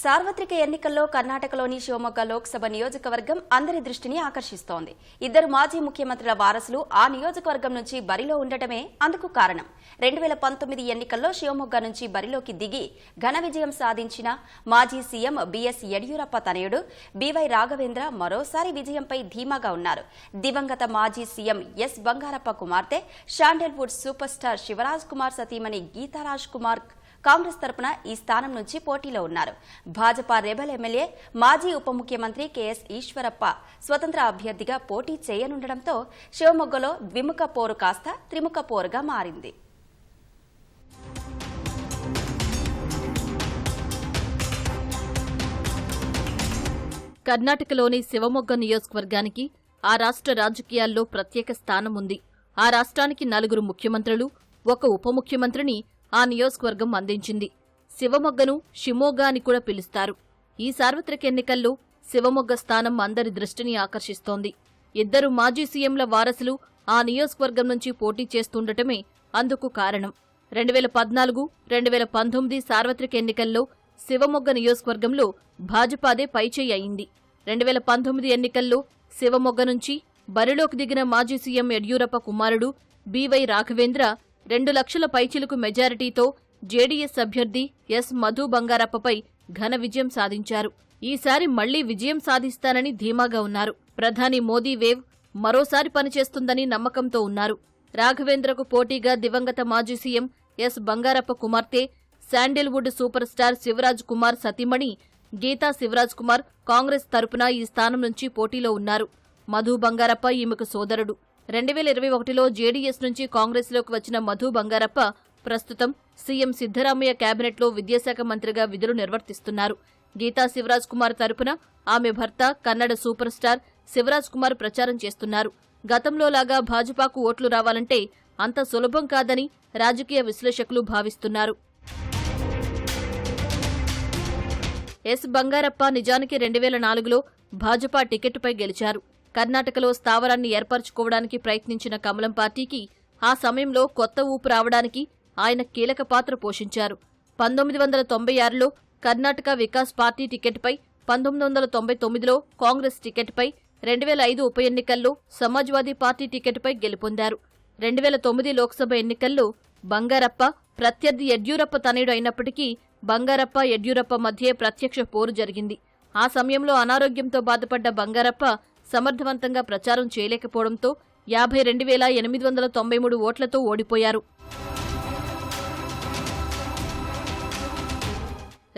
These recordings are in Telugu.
సార్వత్రిక ఎన్నికల్లో కర్ణాటకలోని శివమొగ్గ లోక్సభ నియోజకవర్గం అందరి దృష్టిని ఆకర్షిస్తోంది. ఇద్దరు మాజీ ముఖ్యమంత్రుల వారసులు ఆ నియోజకవర్గం నుంచి బరిలో ఉండటమే అందుకు కారణం. రెండు వేల పంతొమ్మిది ఎన్నికల్లో శివమొగ్గ నుంచి బరిలోకి దిగి ఘన విజయం సాధించిన మాజీ సీఎం బీఎస్ యడియూరప్ప తనయుడు బీవై రాఘవేంద్ర మరోసారి విజయంపై ధీమాగా ఉన్నారు. దివంగత మాజీ సీఎం ఎస్ బంగారప్ప కుమార్తె Sandalwood super star Shivaraj Kumar సతీమణి గీతారాజ్ కుమార్ కాంగ్రెస్ తరపున ఈ స్థానం నుంచి పోటీలో ఉన్నారు. భాజపా రెబల్ ఎమ్మెల్యే మాజీ ఉప ముఖ్యమంత్రి కెఎస్ ఈశ్వరప్ప స్వతంత్ర అభ్యర్థిగా పోటీ చేయనుండటంతో శివమొగ్గలో ద్విముఖ పోరు కాస్త త్రిముఖ పోరుగా మారింది. కర్ణాటకలోని శివమొగ్గ నియోజకవర్గానికి ఆ రాష్ట్ర రాజకీయాల్లో ప్రత్యేక స్థానం ఉంది ఆ రాష్ట్రానికి నలుగురు ముఖ్యమంత్రులు ఒక ఉప ముఖ్యమంత్రిని ఆ నియోజకవర్గం అందించింది. శివమొగ్గను షిమోగా అని కూడా పిలుస్తారు. ఈ సార్వత్రిక ఎన్నికల్లో శివమొగ్గ స్థానం అందరి దృష్టిని ఆకర్షిస్తోంది. ఇద్దరు మాజీ సీఎంల వారసులు ఆ నియోజకవర్గం నుంచి పోటీ చేస్తుండటమే అందుకు కారణం. రెండు వేల పద్నాలుగు రెండు వేల పంతొమ్మిది సార్వత్రిక ఎన్నికల్లో శివమొగ్గ నియోజకవర్గంలో భాజపాదే పైచేయి అయింది. రెండు వేల పంతొమ్మిది ఎన్నికల్లో శివమొగ్గ నుంచి బరిలోకి దిగిన మాజీ సీఎం యడ్యూరప్ప కుమారుడు బీవై రాఘవేంద్ర రెండు లక్షల పైచిలుకు మెజారిటీతో జేడీఎస్ అభ్యర్థి ఎస్ మధు బంగారప్పపై ఘన విజయం సాధించారు. ఈసారి మళ్ళీ విజయం సాధిస్తానని ధీమాగా ఉన్నారు. ప్రధాని మోదీ వేవ్ మరోసారి పనిచేస్తుందని నమ్మకంతో ఉన్నారు. రాఘవేంద్రకు పోటీగా దివంగత మాజీ సీఎం ఎస్ బంగారప్ప కుమార్తె Sandalwood super star Shivaraj Kumar సతీమణి గీతా శివరాజ్ కుమార్ కాంగ్రెస్ తరపున ఈ స్థానం నుంచి పోటీలో ఉన్నారు. మధు బంగారప్ప ఈమెకు సోదరుడు. రెండు వేల ఇరవై ఒకటిలో జేడీఎస్ నుంచి కాంగ్రెస్లోకి వచ్చిన మధు బంగారప్ప ప్రస్తుతం సీఎం సిద్దరామయ్య కేబినెట్లో విద్యాశాఖ మంత్రిగా విధులు నిర్వర్తిస్తున్నారు. గీతా శివరాజ్ కుమార్ తరపున ఆమె భర్త కన్నడ సూపర్ స్టార్ శివరాజ్ కుమార్ ప్రచారం చేస్తున్నారు. గతంలో లాగా భాజపాకు ఓట్లు రావాలంటే అంత సులభం కాదని రాజకీయ విశ్లేషకులు భావిస్తున్నారు. ఎస్ బంగారప్ప నిజానికి రెండు వేల నాలుగులో భాజపా టికెట్పై గెలిచారు. కర్ణాటకలో స్థావరాన్ని ఏర్పరచుకోవడానికి ప్రయత్నించిన కమలం పార్టీకి ఆ సమయంలో కొత్త ఊపు రావడానికి ఆయన కీలక పాత్ర పోషించారు. పంతొమ్మిది వందల తొంభై ఆరులో కర్ణాటక వికాస్ పార్టీ టికెట్పై పంతొమ్మిది వందల తొంభై తొమ్మిదిలో కాంగ్రెస్ టికెట్పై రెండు వేల ఐదు ఉప ఎన్నికల్లో సమాజ్వాదీ పార్టీ టికెట్పై గెలుపొందారు. రెండు వేల తొమ్మిది లోక్సభ ఎన్నికల్లో బంగారప్ప ప్రత్యర్థి యడ్యూరప్ప తనయుడు అయినప్పటికీ బంగారప్ప యడ్యూరప్ప మధ్య ప్రత్యక్ష పోరు జరిగింది. ఆ సమయంలో అనారోగ్యంతో బాధపడ్డ బంగారప్ప సమర్థవంతంగా ప్రచారం చేయలేకపోవడంతో యాభై రెండు వేల ఎనిమిది వందల తొంభై మూడు ఓట్లతో ఓడిపోయారు.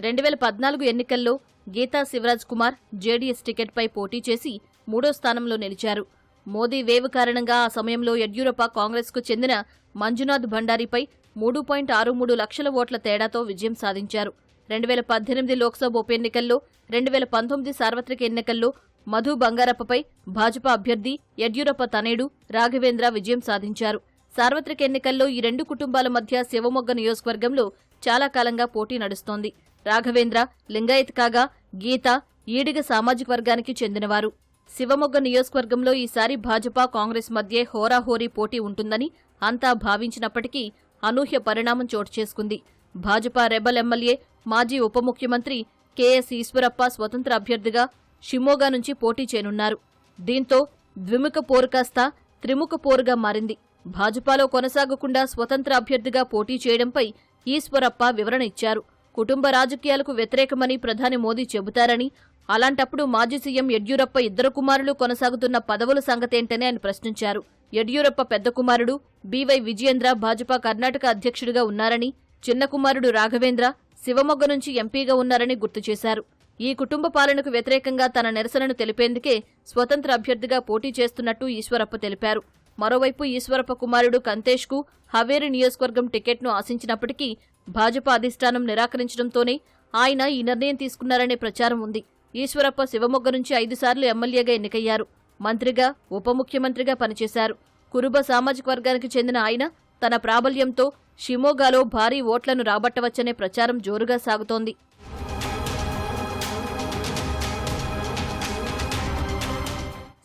రెండు వేల పద్నాలుగు ఎన్నికల్లో గీతా శివరాజ్ కుమార్ జేడీఎస్ టికెట్పై పోటీ చేసి మూడో స్థానంలో నిలిచారు. మోదీ వేవ్ కారణంగా ఆ సమయంలో యడ్యూరప్ప కాంగ్రెస్కు చెందిన మంజునాథ్ భండారీపై మూడు పాయింట్ ఆరు మూడు లక్షల ఓట్ల తేడాతో విజయం సాధించారు. రెండు వేల పద్దెనిమిది లోక్సభ ఉప ఎన్నికల్లో రెండు వేల పంతొమ్మిది సార్వత్రిక ఎన్నికల్లో మధు బంగారప్పపై భాజపా అభ్యర్థి యడ్యూరప్ప తనేడు రాఘవేంద్ర విజయం సాధించారు. సార్వత్రిక ఎన్నికల్లో ఈ రెండు కుటుంబాల మధ్య శివమొగ్గ నియోజకవర్గంలో చాలా కాలంగా పోటీ నడుస్తోంది. రాఘవేంద్ర లింగాయత్ కాగా గీత ఈడిగ సామాజిక వర్గానికి చెందినవారు. శివమొగ్గ నియోజకవర్గంలో ఈసారి భాజపా కాంగ్రెస్ మధ్యే హోరాహోరీ పోటీ ఉంటుందని అంతా భావించినప్పటికీ అనూహ్య పరిణామం చోటు చేసుకుంది. భాజపా రెబల్ ఎమ్మెల్యే మాజీ ఉప ముఖ్యమంత్రి కెఎస్ ఈశ్వరప్ప స్వతంత్ర అభ్యర్థిగా షిమోగా నుంచి పోటీ చేయనున్నారు. దీంతో ద్విముఖ పోరు కాస్త త్రిముఖ పోరుగా మారింది. భాజపాలో కొనసాగకుండా స్వతంత్ర అభ్యర్థిగా పోటీ చేయడంపై ఈశ్వరప్ప వివరణ ఇచ్చారు. కుటుంబ రాజకీయాలకు వ్యతిరేకమని ప్రధాని మోదీ చెబుతారని అలాంటప్పుడు మాజీ సీఎం యడ్యూరప్ప ఇద్దరు కుమారులు కొనసాగుతున్న పదవుల సంగతేంటని ఆయన ప్రశ్నించారు. యడ్యూరప్ప పెద్ద కుమారుడు బీవై విజయేంద్ర భాజపా కర్ణాటక అధ్యక్షుడిగా ఉన్నారని చిన్న కుమారుడు రాఘవేంద్ర శివమొగ్గ నుంచి ఎంపీగా ఉన్నారని గుర్తు చేశారు. ఈ కుటుంబ పాలనకు వ్యతిరేకంగా తన నిరసనను తెలిపేందుకే స్వతంత్ర అభ్యర్థిగా పోటీ చేస్తున్నట్టు ఈశ్వరప్ప తెలిపారు. మరోవైపు ఈశ్వరప్ప కుమారుడు కంతేష్కు హవేరి నియోజకవర్గం టికెట్ను ఆశించినప్పటికీ భాజపా అధిష్టానం నిరాకరించడంతోనే ఆయన ఈ నిర్ణయం తీసుకున్నారనే ప్రచారం ఉంది. ఈశ్వరప్ప శివమొగ్గ నుంచి ఐదుసార్లు ఎమ్మెల్యేగా ఎన్నికయ్యారు. మంత్రిగా ఉప ముఖ్యమంత్రిగా పనిచేశారు. కురుబ సామాజిక వర్గానికి చెందిన ఆయన తన ప్రాబల్యంతో షిమోగాలో భారీ ఓట్లను రాబట్టవచ్చనే ప్రచారం జోరుగా సాగుతోంది.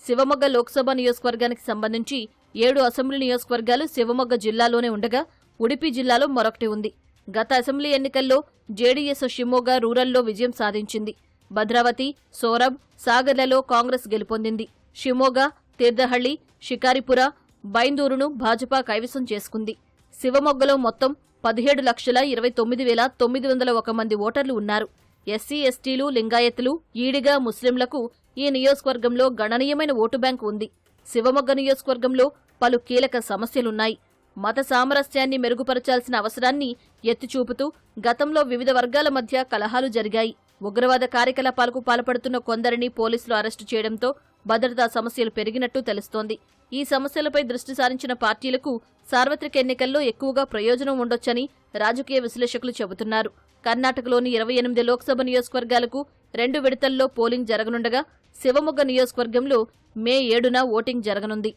శివమొగ్గ లోక్సభ నియోజకవర్గానికి సంబంధించి ఏడు అసెంబ్లీ నియోజకవర్గాలు శివమొగ్గ జిల్లాలోనే ఉండగా ఉడిపి జిల్లాలో మరొకటి ఉంది. గత అసెంబ్లీ ఎన్నికల్లో జేడీఎస్ షిమోగా రూరల్లో విజయం సాధించింది. భద్రావతి సోరబ్ సాగర్లలో కాంగ్రెస్ గెలుపొందింది. షిమోగా తీర్థహళ్ళి షికారిపుర బైందూరును భాజపా కైవసం చేసుకుంది. శివమొగ్గలో మొత్తం పదిహేడు లక్షల ఇరవై తొమ్మిది వేల తొమ్మిది వందల ఒక మంది ఓటర్లు ఉన్నారు. ఎస్సీ ఎస్టీలు లింగాయతులు ఈడిగా ముస్లింలకు ఈ నియోజకవర్గంలో గణనీయమైన ఓటు బ్యాంకు ఉంది. శివమొగ్గ నియోజకవర్గంలో పలు కీలక సమస్యలున్నాయి. మత సామరస్యాన్ని మెరుగుపరచాల్సిన అవసరాన్ని ఎత్తిచూపుతూ గతంలో వివిధ వర్గాల మధ్య కలహాలు జరిగాయి. ఉగ్రవాద కార్యకలాపాలకు పాల్పడుతున్న కొందరిని పోలీసులు అరెస్టు చేయడంతో భద్రతా సమస్యలు పెరిగినట్టు తెలుస్తోంది. ఈ సమస్యలపై దృష్టి సారించిన పార్టీలకు సార్వత్రిక ఎన్నికల్లో ఎక్కువగా ప్రయోజనం ఉండొచ్చని రాజకీయ విశ్లేషకులు చెబుతున్నారు. కర్ణాటకలోని ఇరవై ఎనిమిది లోక్సభ నియోజకవర్గాలకు రెండు విడతల్లో పోలింగ్ జరగనుండగా శివమొగ్గ నియోజకవర్గంలో మే ఏడున ఓటింగ్ జరగనుంది.